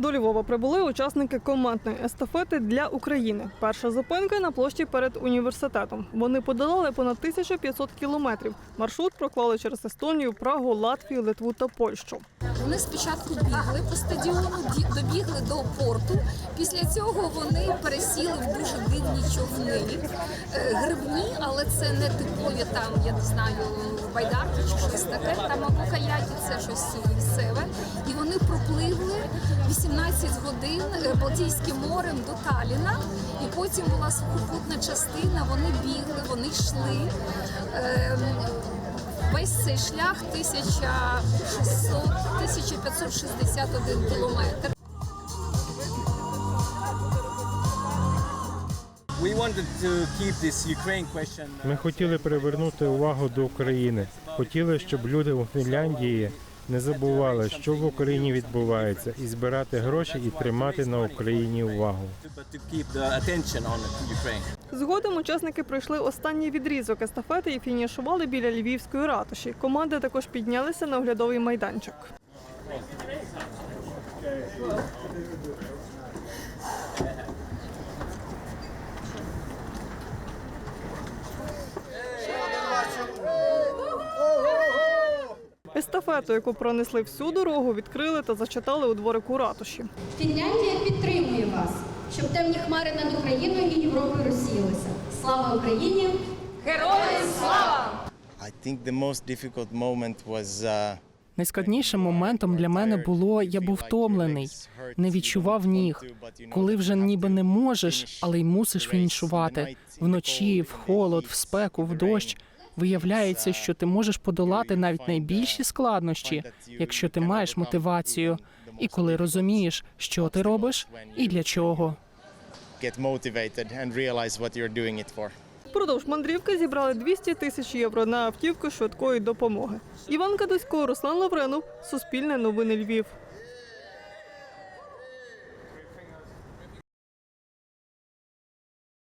До Львова прибули учасники командної естафети для України. Перша зупинка на площі перед університетом. Вони подолали понад 1500 кілометрів. Маршрут проклали через Естонію, Прагу, Латвію, Литву та Польщу. Вони спочатку бігли по стадіону, ді- добігли до порту. Після цього вони пересіли в дуже дивні човни, Е, грибні, але це не типові там, я не знаю, байдарки чи щось таке. Там або каяки, це щось місцеве. І вони пропливли 18 годин е, Балтійським морем до Таліна. І потім була сухопутна частина. Вони бігли, вони йшли. Ем, Весь цей шлях 1600, 1561 кілометр. Ми хотіли привернути увагу до України. Хотіли, щоб люди у Фінляндії не забували, що в Україні відбувається, і збирати гроші і тримати на Україні увагу. But to keep the attention on Ukraine. Згодом учасники пройшли останній відрізок естафети і фінішували біля львівської ратуші. Команди також піднялися на оглядовий майданчик. Естафету, яку пронесли всю дорогу, відкрили та зачитали у дворику ратуші. Фінляндія підтримує вас, щоб темні хмари над Україною і Європою розсіялися. Слава Україні! I think the most difficult moment was uh, Найскладнішим моментом для мене було я був втомлений, не відчував ніг. Коли вже ніби не можеш, але й мусиш фінішувати вночі, в холод, в спеку, в дощ. Виявляється, що ти можеш подолати навіть найбільші складнощі, якщо ти маєш мотивацію, і коли розумієш, що ти робиш і для чого. Впродовж мандрівки зібрали 200 тисяч євро на автівку швидкої допомоги. Іван Кадусько, Руслан Лавренов, Суспільне новини Львів.